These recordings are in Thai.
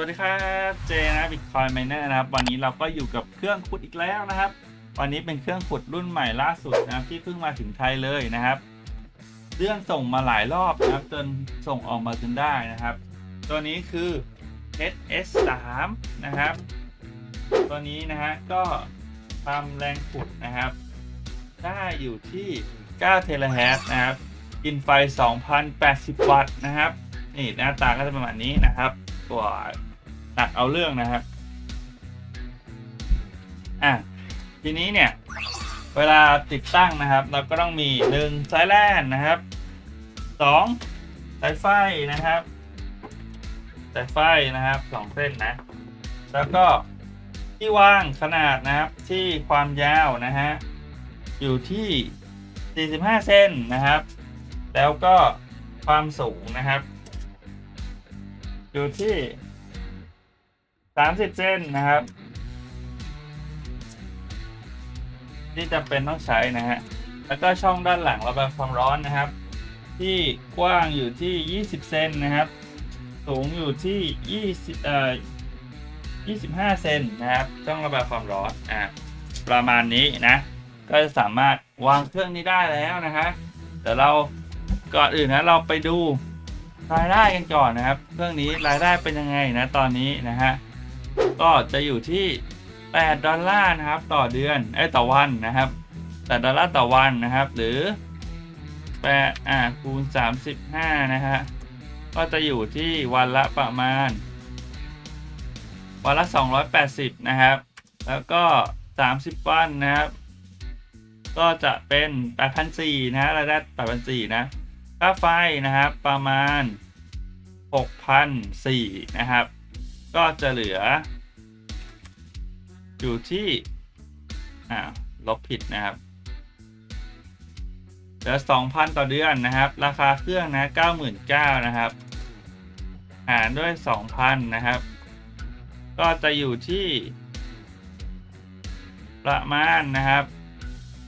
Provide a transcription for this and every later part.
วัสดีครับเจนะบิตคอยไมเนอร์นะครับ วันนี้เราก็อยู่กับเครื่องขุดอีกแล้วนะครับ วันนี้เป็นเครื่องขุดรุ่นใหม่ล่าสุดนะครับที่เพิ่งมาถึงไทยเลยนะครับ เรื่องส่งมาหลายรอบนะครับ จนส่งออกมาจนได้นะครับ ตัวนี้คือ HS3 นะครับ ตัวนี้นะฮะก็ความแรงขุดนะครับ ได้อยู่ที่9เทราเฮิรตซ์นะครับกินไฟ 2,080 วัตต์นะครับ นี่หน้าตาก็จะประมาณนี้นะครับ ตัว หนักเอาเรื่องนะครับอะทีนี้เนี่ย เวลาติดตั้งนะครับ เราก็ต้องมี1สายแลนนะครับ2สายไฟนะครับสายไฟนะครับสองเส้นนะ แล้วก็ที่ว่างขนาดนะครับที่ความยาวนะฮะอยู่ที่ 45 เซนนะครับ แล้วก็ความสูงนะครับ อยู่ที่ 30เซนนะครับ ที่จำเป็นต้องใช้นะฮะ แล้วก็ช่องด้านหลังระบายความร้อนนะครับ ที่กว้างอยู่ที่ 20 เซนนะครับ สูงอยู่ที่20เอ่อ25 เซนนะครับ ช่องระบายความร้อนอ่าประมาณนี้นะ ก็จะสามารถวางเครื่องนี้ได้แล้วนะฮะเดี๋ยวเราก่อนอื่นนะเราไปดูรายได้กันก่อนนะครับ เครื่องนี้รายได้เป็นยังไงนะตอนนี้นะฮะ ก็จะอยู่ที่ 8 ดอลลาร์นะครับ ต่อเดือนไอ้ต่อวันนะครับ8ดอลลาร์ต่อวันนะครับ หรือ8อ่าคูณ 35 นะฮะก็จะอยู่ที่วันละประมาณ วันละ 280 นะครับ แล้วก็ 30 วันนะครับ ก็จะเป็น8,400นะรายได้8,400นะค่าไฟนะครับประมาณ6,400นะครับ ก็จะเหลือ อยู่ที่อ่าลบผิดนะครับเหลือ 2,000 ต่อเดือนนะครับ ราคาเครื่องนะ99,000นะครับหารด้วย 2,000 นะครับ ก็จะอยู่ที่ ประมาณนะครับ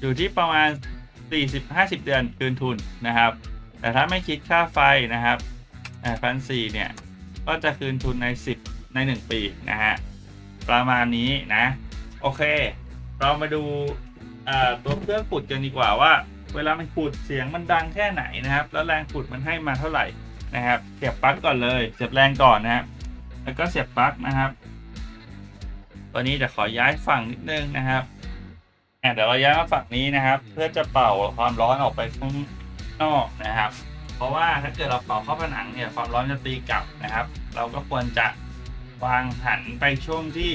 อยู่ที่ประมาณ 40-50 เดือนคืนทุนนะครับ แต่ถ้าไม่คิดค่าไฟนะครับพันสี่เนี่ย ก็จะคืนทุนใน 10 ใน 1 ปีนะฮะประมาณนี้นะ โอเค เรามาดูตัวเครื่องขุดกันดีกว่าว่า เวลามันขุดเสียงมันดังแค่ไหนนะครับ แล้วแรงขุดมันให้มาเท่าไหร่นะครับเสียบปลั๊กก่อนเลยเสียบแรงก่อนนะครับแล้วก็เสียบปลั๊กนะครับตัวนี้จะขอย้ายฝั่งนิดนึงนะครับอะเดี๋ยวเราย้ายมาฝั่งนี้นะครับ เพื่อจะเป่าความร้อนออกไปข้างนอกนะครับ เพราะว่าถ้าเกิดเราเป่าเข้าผนังเนี่ยความร้อนจะตีกลับนะครับ เราก็ควรจะ วางหันไปช่วงที่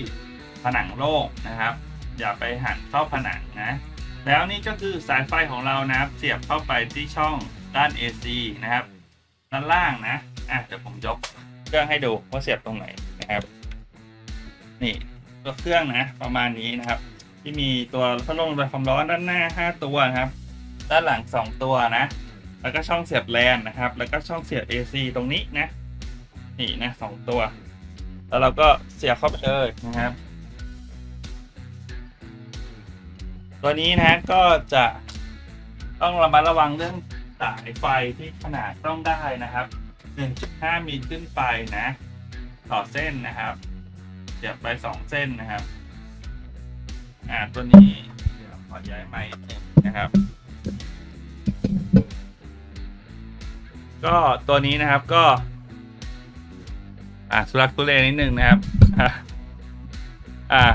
ผนังโล่งนะครับ อย่าไปหันเข้าผนังนะ แล้วนี่ก็คือสายไฟของเรานะครับ เสียบเข้าไปที่ช่องด้าน AC นะครับ ด้านล่างนะอะเดี๋ยวผมยกเครื่องให้ดูว่าเสียบตรงไหนนะครับ นี่ตัวเครื่องนะ ประมาณนี้นะครับ ที่มีตัวพัดลมระบายความร้อนด้านหน้า 5 ตัวนะครับ ด้านหลัง 2 ตัวนะ แล้วก็ช่องเสียบแลนนะครับ แล้วก็ช่องเสียบ AC ตรงนี้นะ นี่นะสองตัว แล้วเราก็เสียบเข้าไปเลยนะครับ ตัวนี้นะก็จะต้องระมัดระวังเรื่องสายไฟที่ขนาดต้องได้นะครับ 1.5 มิลขึ้นไปนะ ต่อเส้นนะครับเสียบไป 2 เส้นนะครับ อ่าตัวนี้เดี๋ยวขอย้ายไมค์นิดนึงนะครับ ก็ตัวนี้นะครับก็ อ่าสุรักทุเลนิดนึงนะครับ อ่า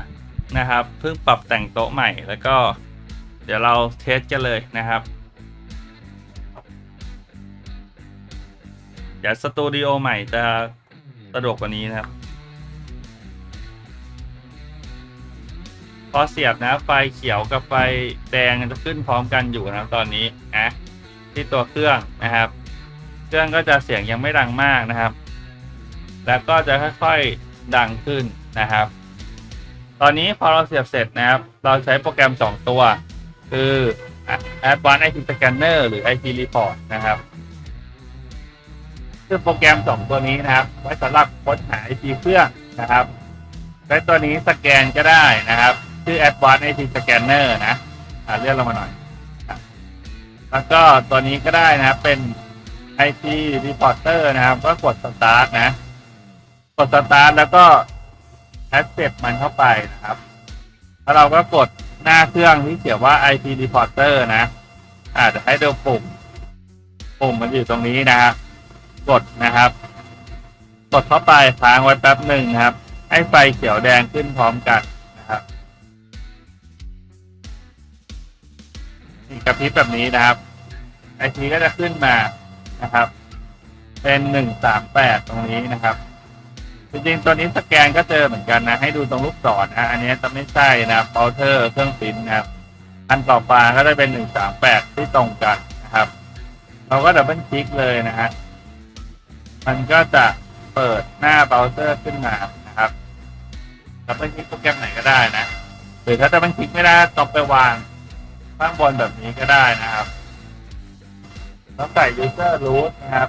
นะครับ เพิ่งปรับแต่งโต๊ะใหม่แล้วก็ เดี๋ยวเราเทสกันเลยนะครับ เดี๋ยวสตูดิโอใหม่จะสะดวกกว่านี้นะครับ พอเสียบนะไฟเขียวกับไฟแดงจะขึ้นพร้อมกันอยู่นะครับตอนนี้นะที่ตัวเครื่องนะครับ เครื่องก็จะเสียงยังไม่ดังมากนะครับ แล้วก็จะค่อยๆดังขึ้นนะครับ ตอนนี้พอเราเสียบเสร็จนะครับ เราใช้โปรแกรม 2 ตัว คือ Advanced IP Scanner หรือ IP Report นะครับซึ่งโปรแกรม 2 ตัวนี้นะครับ ไว้สำหรับค้นหา IP เครื่องนะครับและตัวนี้สแกนก็ได้นะครับ ชื่อ Advanced IP Scanner นะเลื่อนลงมาหน่อย แล้วก็ตัวนี้ก็ได้นะครับเป็น IP Reporter นะครับ ก็กด Start นะ ดสตาร์ทแล้วก็แอดเซปมันเข้าไปนะครับ แล้วเราก็กดหน้าเครื่องที่เขียนว่า IP reporter นะอาจจะให้ดูปุ่ม ปุ่มมันอยู่ตรงนี้นะครับกดนะครับ กดเข้าไปค้างไว้แป๊บหนึ่งครับ ให้ไฟเขียวแดงขึ้นพร้อมกันนะครับนี่กระพริบแบบนี้นะครับ ไอทีก็จะขึ้นมานะครับ เป็นหนึ่งสามแปดตรงนี้นะครับ จริงๆตัวนี้สแกนก็เจอเหมือนกันนะ ให้ดูตรงลูกศรนะอันนี้จะไม่ใช่นะครับเปาเทอร์เครื่องพิมพ์นะครับอันต่อไปก็จะเป็นหนึ่งสามแปดที่ตรงกันนะครับ เราก็ดับเบิลคลิกเลยนะฮะมันก็จะเปิดหน้าเบราว์เซอร์ขึ้นมานะครับดับเบิลคลิกโปรแกรมไหนก็ได้นะหรือถ้าดับเบิลคลิกไม่ได้ต้องไปวางข้างบนแบบนี้ก็ได้นะครับต้องใส่ user root นะครับ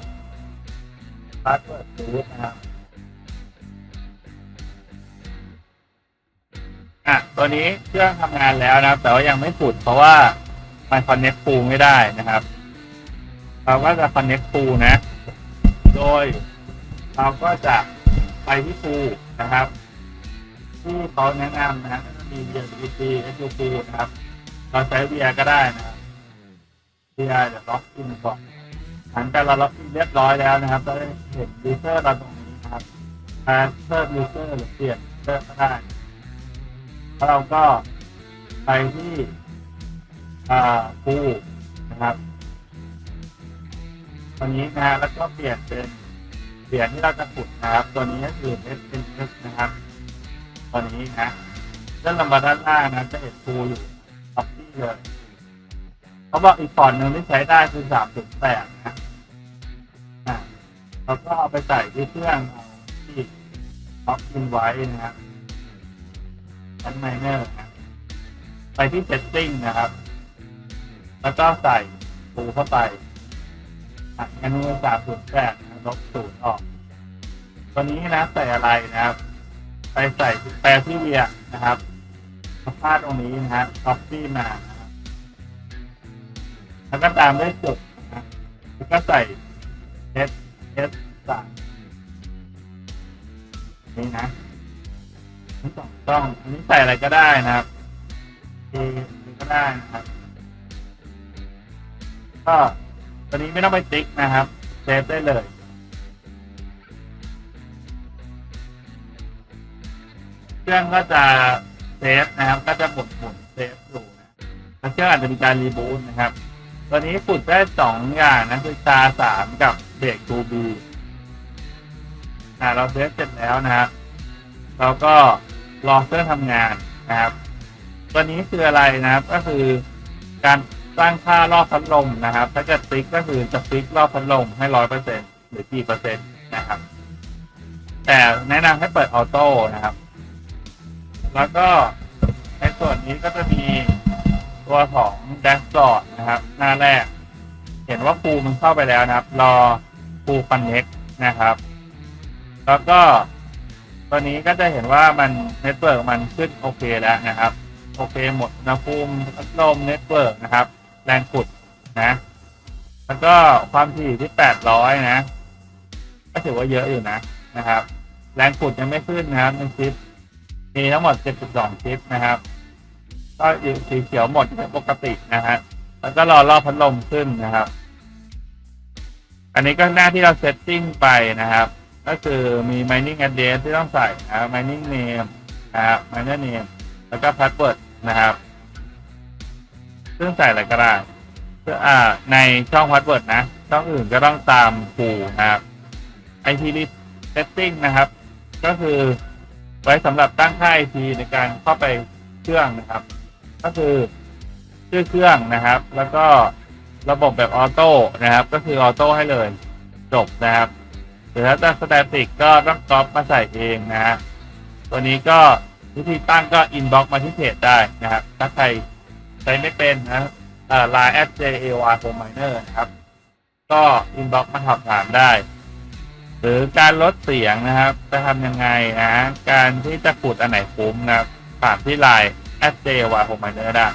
password root นะครับ อะตัวนี้เครื่องทำงานแล้วนะครับ แต่ว่ายังไม่สุดเพราะว่ามัน connect pool ไม่ได้นะครับเราก็จะ connect pool นะ โดย เราก็จะไปที่ pool นะครับ ที่เขาแนะนำนะก็จะมี VNPC SUP นะครับ เราใช้ VR ก็ได้นะครับ VR เดี๋ยวล็อกอินก่อนหลังจากเราล็อกอินเรียบร้อยแล้วนะครับเราจะเห็น user เราตรงนี้นะครับการเพิ่ม user หรือเปลี่ยน user ก็ได้ แล้วเราก็ไปที่ปูนะครับตัวนี้นะฮะแล้วก็เปลี่ยนเป็นเหรียญที่เราจะขุดนะครับ ตัวนี้ก็คือ S N S นะครับตัวนี้นะเลื่อนลงมาด้านล่างนะจะเห็นปูอยู่ท็อปที่เลยเขาบอกอีกฟอนต์หนึ่งที่ใช้ได้คือสามถึงแปดนะอะเราก็เอาไปใส่ที่เครื่องที่ล็อกอินไว้นะครับ ชั้นไมเนอร์นะไปที่ setting นะครับ แล้วก็ใส่ปูเข้าไปอะเมนูสามศูนย์แปดลบศูนย์ออก ตัวนี้นะใส่อะไรนะครับ ไปใส่แปรที่เวียนะครับมาพาดตรงนี้นะฮะ copy มานะครับแล้วก็ตามด้วยจุดนะแล้วก็ใส่ s s สามนี่นะ ต้องอันนี้ใส่อะไรก็ได้นะครับเอก็ได้นะครับ ก็ตัวนี้ไม่ต้องไปติ๊กนะครับเซฟได้เลยเครื่องก็จะเซฟนะครับ ก็จะหมุนหมุนเซฟอยู่นะแล้วเครื่องอาจจะมีการรีบูตนะครับตัวนี้ฝึกได้สองอย่างนะคือชาสามกับเบรกทูบีอ่าเราเซฟเสร็จแล้วนะครับเราก็ รอเครื่องทำงานนะครับ ตัวนี้คืออะไรนะครับ ก็คือการสร้างค่ารอบพัดลมนะครับ ถ้าจะฟิกก็คือจะฟิกรอบพัดลมให้ร้อยเปอร์เซ็นหรือกี่เปอร์เซ็นต์นะครับ แต่แนะนำให้เปิดออโต้นะครับ แล้วก็ในส่วนนี้ก็จะมีตัวของแดชบอร์ดนะครับ หน้าแรก เห็นว่าปูมันเข้าไปแล้วนะครับ รอปูคอนเน็กนะครับ แล้วก็ ตัวนี้ก็จะเห็นว่ามันเน็ตเวิร์กมันขึ้นโอเคแล้วนะครับ โอเคหมดอุณหภูมิพัดลมเน็ตเวิร์กนะครับ แรงขุดนะ แล้วก็ความถี่ที่ 800 นะ ก็ถือว่าเยอะอยู่นะนะครับ แรงขุดยังไม่ขึ้นนะครับในชิปมีทั้งหมด 72 ชิปนะครับ ก็อยู่สีเขียวหมดปกตินะฮะแล้วก็รอรอบพัดลมขึ้นนะครับ อันนี้ก็หน้าที่เราเซตติ้งไปนะครับ ก็คือมี mining address ที่ต้องใส่นะครับ mining name นะครับ miner name แล้วก็ password นะครับซึ่งใส่อะไรก็ได้เพื่ออ่าในช่อง password นะ ช่องอื่นก็ต้องตามผูนะครับ IP setting นะครับ ก็คือไว้สำหรับตั้งค่า IP ในการเข้าไปเครื่องนะครับ ก็คือชื่อเครื่องนะครับ แล้วก็ระบบแบบออโต้นะครับ ก็คือออโต้ให้เลยจบนะครับ หรือถ้าจะสแตติกก็ต้องก๊อปมาใส่เองนะฮะตัวนี้ก็วิธีตั้งก็อินบ็อกมาที่เพจได้นะครับถ้าใครใช้ไม่เป็นนะเอ่อ line at j a y f o r miner นะครับ ก็อินบ็อกมาสอบถามได้ หรือการลดเสียงนะครับ จะทำยังไงนะ การที่จะขุดอันไหนคุ้มนะครับถามที่ line at j a y f o r miner ได้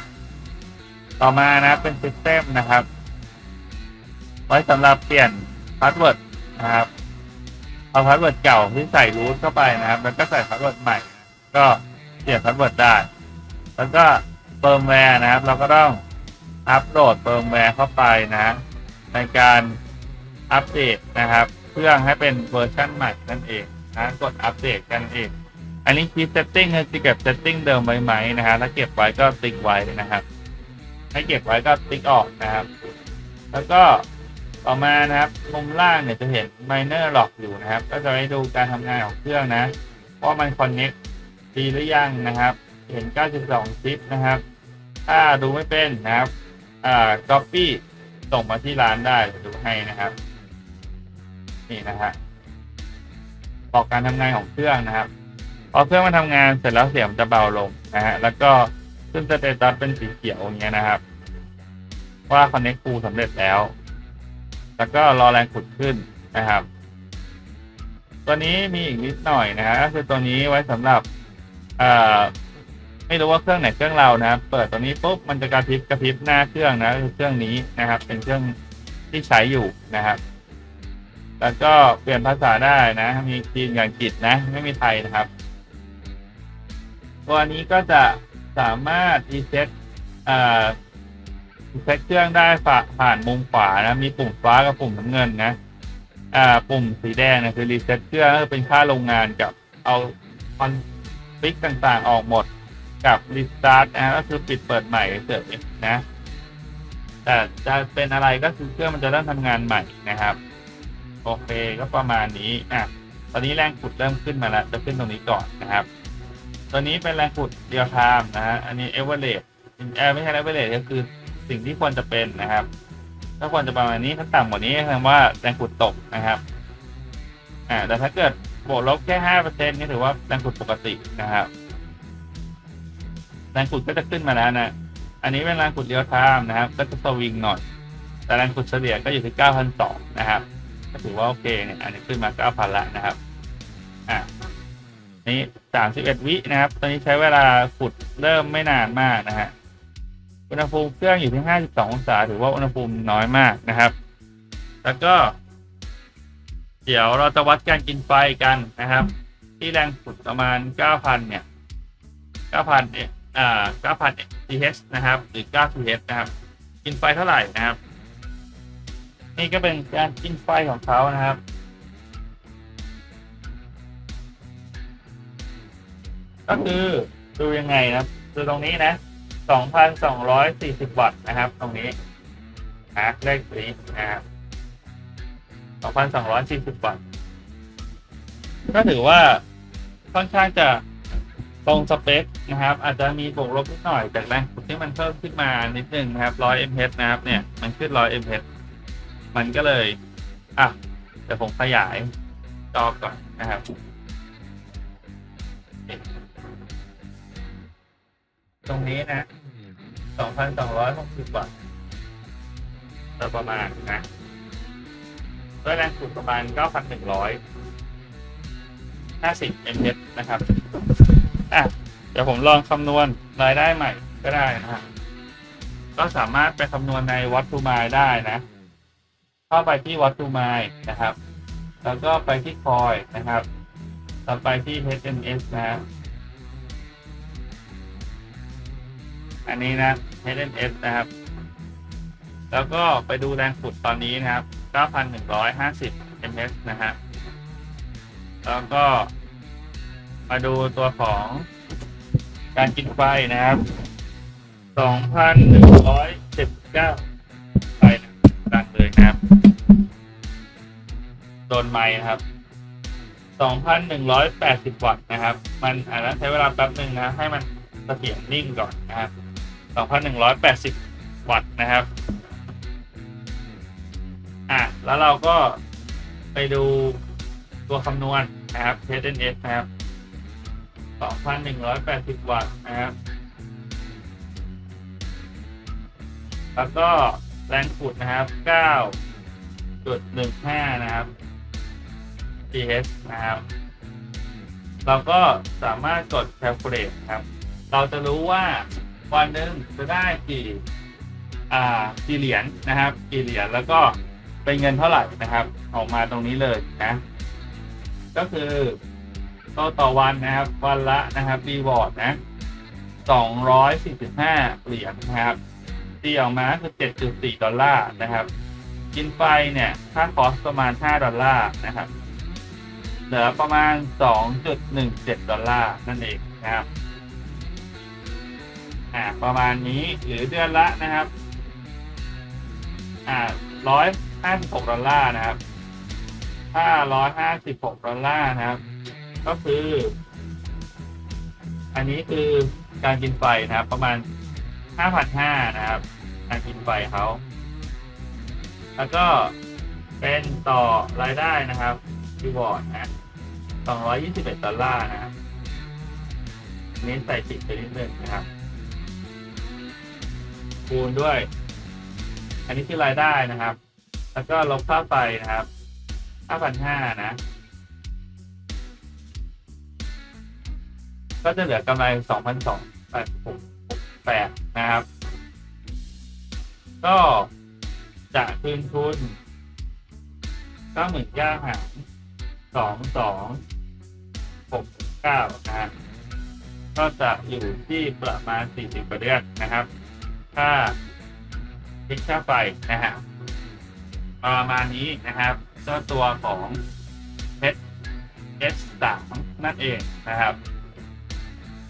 ต่อมานะเป็น System นะครับ ไว้สำหรับเปลี่ยนพาสเวิร์ดนะครับ เอาพาสเวิร์ดเก่าที่ใส่รูทเข้าไปนะครับ แล้วก็ใส่พาสเวิร์ดใหม่ ก็เปลี่ยนพาสเวิร์ดได้ แล้วก็เฟิร์มแวร์นะครับ เราก็ต้องอัปโหลดเฟิร์มแวร์เข้าไปนะ ในการอัปเดตนะครับเครื่อให้เป็นเวอร์ชันใหม่นั่นเองนะกดอัปเดตกันเอง อันนี้คีย์เซตติ้งจะเก็บเซตติ้งเดิมไว้ไหมนะฮะถ้าเก็บไว้ก็ติ๊กไว้นะครับ ให้เก็บไว้ก็ติ๊กออกนะครับ แล้วก็ ต่อมานะครับมุมล่างเนี่ยจะเห็น Miner Lock อกอยู่นะครับ ก็จะให้ดูการทำงานของเครื่องนะว่ามัน Connect ดีหรือยังนะครับ เห็น 92 ชิปนะครับ ถ้าดูไม่เป็นนะครับอ่า copy ส่งมาที่ร้านได้เดี๋ยวดูให้นะครับ นี่นะฮะบอกการทำงานของเครื่องนะครับพอเครื่องมันทำงานเสร็จแล้วเสียงจะเบาลงนะฮะแล้วก็ขึ้นสเตตัสเป็นสีเขียวอย่างเงี้ยนะครับ ว่า Connect Full สำเร็จแล้ว แล้วก็รอแรงขุดขึ้นนะครับ ตัวนี้มีอีกนิดหน่อยนะฮะก็คือตัวนี้ไว้สำหรับอ่อไม่รู้ว่าเครื่องไหนเครื่องเรานะเปิดตัวนี้ปุ๊บมันจะกระพริบกระพริบหน้าเครื่องนะคือเครื่องนี้นะครับ เป็นเครื่องที่ใช้อยู่นะครับแล้วก็เปลี่ยนภาษาได้นะ มีจีนกับอังกฤษนะ ไม่มีไทยนะครับ ตัวนี้ก็จะสามารถรีเซ็ต รีเซ็ตเครื่องได้ผ่านมุมขวานะ มีปุ่มฟ้ากับปุ่มน้ำเงินนะ อ่า ปุ่มสีแดงนะคือรีเซ็ตเครื่องก็เป็นค่าโรงงานกับเอาคอนฟิกต่างๆออกหมดกับรีสตาร์ทนะก็คือปิดเปิดใหม่เฉยๆนะ แต่จะเป็นอะไรก็คือเครื่องมันจะเริ่มทำงานใหม่นะครับ โอเคก็ประมาณนี้อะตอนนี้แรงขุดเริ่มขึ้นมาแล้ว จะขึ้นตรงนี้ก่อนนะครับ ตัวนี้เป็นแรงขุดเดียวไทม์นะฮะอันนี้เอเวอเรสต์เออไม่ใช่เอเวอเรสต์ก็คือ สิ่งที่ควรจะเป็นนะครับถ้าควรจะประมาณนี้ถ้าต่ำกว่านี้แสดงว่าแรงขุดตกนะครับอ่าแต่ถ้าเกิดบวกลบแค่ห้าเปอร์เซ็นต์นี่ถือว่าแรงขุดปกตินะครับแรงขุดก็จะขึ้นมาแล้วนะ อันนี้เป็นแรงขุดเรียวไทม์นะครับ ก็จะสวิงหน่อย แต่แรงขุดเฉลี่ยก็อยู่ที่เก้าพันสองนะครับ ก็ถือว่าโอเคเนี่ย อันนี้ขึ้นมาเก้าพันละนะครับ อ่านี่สามสิบเอ็ดวินะครับ ตอนนี้ใช้เวลาขุดเริ่มไม่นานมากนะฮะ อุณหภูมิเครื่องอยู่ที่ 52 องศา ถือว่าอุณหภูมิน้อยมากนะครับ แล้วก็ เดี๋ยวเราจะวัดการกินไฟกันนะครับ ที่แรงขุดประมาณ 9,000 เนี่ย 9,000เอ่า9,000 TH นะครับ หรือ 9 TH นะครับ กินไฟเท่าไหร่นะครับ นี่ก็เป็นการกินไฟของเขานะครับก็คือดูยังไงนะครับดูตรงนี้นะ 2,240 วัตต์นะครับ ตรงนี้นะเลขนี้นะครับ2,240 วัตต์ ก็ถือว่าค่อนข้างจะตรงสเปคนะครับ อาจจะมีบวกลบนิดหน่อยจากแรงขุดที่มันเพิ่มขึ้นมานิดนึงนะครับ 100 mH นะครับ เนี่ย มันขึ้น 100 mH มันก็เลย อะ เดี๋ยวผมขยายจอก่อนนะครับ ตรงนี้นะ2,260วัตต์โดยประมาณนะด้วยแรงขุดประมาณ9,100 50 mH นะครับ อะ เดี๋ยวผมลองคำนวณรายได้ใหม่ก็ได้นะฮะก็สามารถไปคำนวณในวัตถุมายได้นะ เข้าไปที่วัตถุมายนะครับ แล้วก็ไปที่คอยนะครับ ต่อไปที่ HMS นะ อันนี้นะ HNS นะครับ แล้วก็ไปดูแรงขุดตอนนี้นะครับ 9,150 ms นะฮะ แล้วก็มาดูตัวของการกินไฟนะครับ 2,179 ไฟดังเลยนะครับ โดนไม้นะครับ2,180 วัตต์นะครับ มันอาจจะใช้เวลาแป๊บหนึ่งนะ ให้มันเสถียรนิ่งก่อนนะครับ 2,180 วัตต์นะครับ อะ แล้วเราก็ไปดูตัวคำนวณนะครับ HNS นะครับ 2,180 วัตต์นะครับ แล้วก็แรงขุดนะครับ 9.15 นะครับ TH นะครับ เราก็สามารถกด calculate ครับ เราจะรู้ว่า วันหนึ่งจะได้กี่อ่ากี่เหรียญนะครับ กี่เหรียญแล้วก็เป็นเงินเท่าไหร่นะครับ ออกมาตรงนี้เลยนะ ก็คือต่อต่อวันนะครับ วันละนะครับรีวอร์ดนะ245เหรียญนะครับตีออกมาคือ7.4ดจุดสี่ดอลลาร์นะครับ กินไฟเนี่ยค่าคอสประมาณ5ดอลลาร์นะครับเหลือประมาณ2.17ดอลลาร์นั่นเองนะครับ อ่าประมาณนี้หรือเดือนละนะครับอ่าร้อยห้าสิบหกดอลลาร์นะครับถ้าร้อยห้าสิบหกดอลลาร์นะครับ ก็คือ อันนี้คือการกินไฟนะครับ ประมาณห้าพันห้านะครับ การกินไฟเขาแล้วก็เป็นต่อรายได้นะครับรีวอร์ดนะสองร้อยยี่สิบเอ็ดดอลลาร์นะครับอันนี้ใส่ติดไปนิดนึงนะครับ คูณด้วย อันนี้คือรายได้นะครับ แล้วก็ลบค่าไฟนะครับห้าพันห้านะ ก็จะเหลือกำไรสองพันสองแปดหกแปดนะครับ ก็จะคืนทุนเก้าหมื่นเก้าหารสองสองหกเก้านะฮะก็จะอยู่ที่ประมาณสี่สิบกว่าเดือนนะครับ ถ้าคิดค่าไฟนะฮะประมาณนี้นะครับเจ้าตัวของ H S3 นั่นเองนะครับ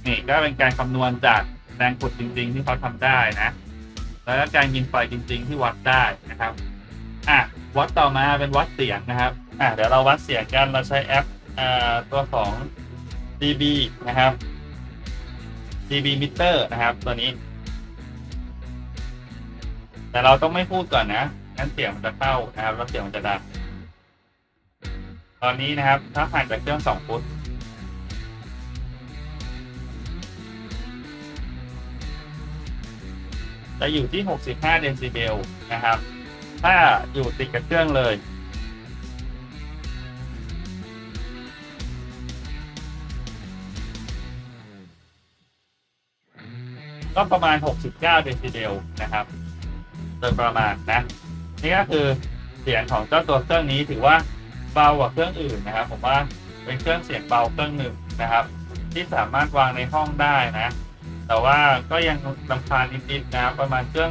นี่ก็เป็นการคำนวณจากแรงกดจริง ๆ ที่เขาทำได้นะ แล้วก็การยิงไฟจริง ๆ ที่วัดได้นะครับอะวัดต่อมาเป็นวัดเสียงนะครับอะเดี๋ยวเราวัดเสียงกันเราใช้แอปอ่าตัวของ dB นะครับ dB meter นะครับ ตัวนี้ แต่เราต้องไม่พูดก่อนนะงั้นเสียงมันจะเข้านะครับแล้วเสียงมันจะดังตอนนี้นะครับ ถ้าผ่านจากเครื่องสองฟุตจะอยู่ที่ 65 เดซิเบลนะครับ ถ้าอยู่ติดกับเครื่องเลย ก็ประมาณ 69 เดซิเบลนะครับ โดยประมาณนะ นี่ก็คือเสียงของเจ้าตัวเครื่องนี้ถือว่าเบากว่าเครื่องอื่นนะครับ ผมว่าเป็นเครื่องเสียงเบาเครื่องหนึ่งนะครับ ที่สามารถวางในห้องได้นะ แต่ว่าก็ยังลำคาญนิดๆนะครับ ประมาณเครื่อง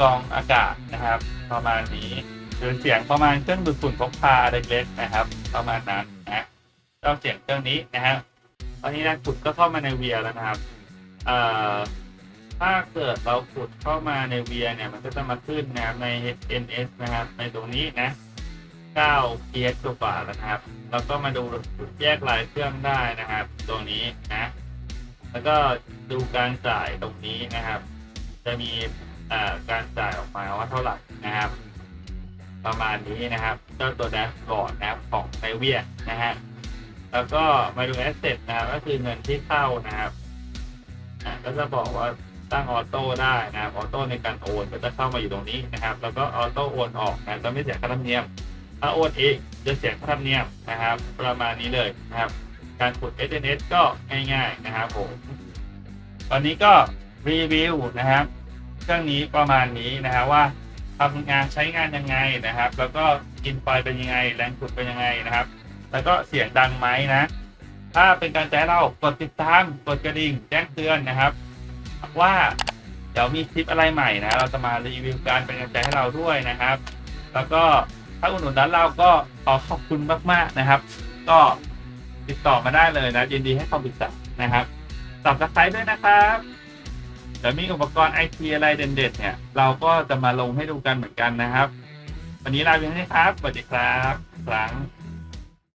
กรองอากาศนะครับ ประมาณนี้หรือเสียงประมาณเครื่องดูดฝุ่นพกพาเล็กๆนะครับ ประมาณนั้นนะเจ้าเสียงเครื่องนี้นะฮะตอนนี้นะขุดก็เข้ามาในเวียแล้วนะครับ เอ่อ ถ้าเกิดเราขุดเข้ามาในเวียเนี่ย มันก็จะมาขึ้นนะครับใน HNS นะครับ ในตรงนี้นะ9 PS กว่าแล้วนะครับ แล้วก็มาดูแยกลายเครื่องได้นะครับ ตรงนี้นะ แล้วก็ดูการจ่ายตรงนี้นะครับ จะมีอ่าการจ่ายออกมาว่าเท่าไหร่นะครับ ประมาณนี้นะครับเจ้าตัวแดชบอร์ดนะครับของไนเวียนะฮะแล้วก็มาดูแอสเซทนะครับก็คือเงินที่เข้านะครับอ่าก็จะบอกว่า ตั้งออโต้ได้นะครับออโต้ในการโอนก็จะเข้ามาอยู่ตรงนี้นะครับ แล้วก็ออโต้โอนออกนะจะไม่เสียค่าธรรมเนียมถ้าโอนเองจะเสียค่าธรรมเนียมนะครับ ประมาณนี้เลยนะครับ การขุด SNS ก็ง่าย ๆนะครับผมตอนนี้ก็รีวิวนะครับเครื่องนี้ประมาณนี้นะครับว่าทำงานใช้งานยังไงนะครับ แล้วก็กินไฟเป็นยังไง แรงขุดเป็นยังไงนะครับ แล้วก็เสียงดังไหมนะ ถ้าเป็นการใจเรากดติดตามกดกระดิ่งแจ้งเตือนนะครับ ว่าเดี๋ยวมีคลิปอะไรใหม่นะ เราจะมารีวิวการเป็นกำลังใจให้เราด้วยนะครับ แล้วก็ถ้าอุดหนุนร้านเราก็ขอขอบคุณมากๆนะครับ ก็ติดต่อมาได้เลยนะยินดีให้คำปรึกษานะครับสับสไครด้วยนะครับเดี๋ยวมีอุปกรณ์ไอทีอะไรเด่นๆเนี่ย เราก็จะมาลงให้ดูกันเหมือนกันนะครับ วันนี้ลาไปแล้วนะครับสวัสดีครับครั้ง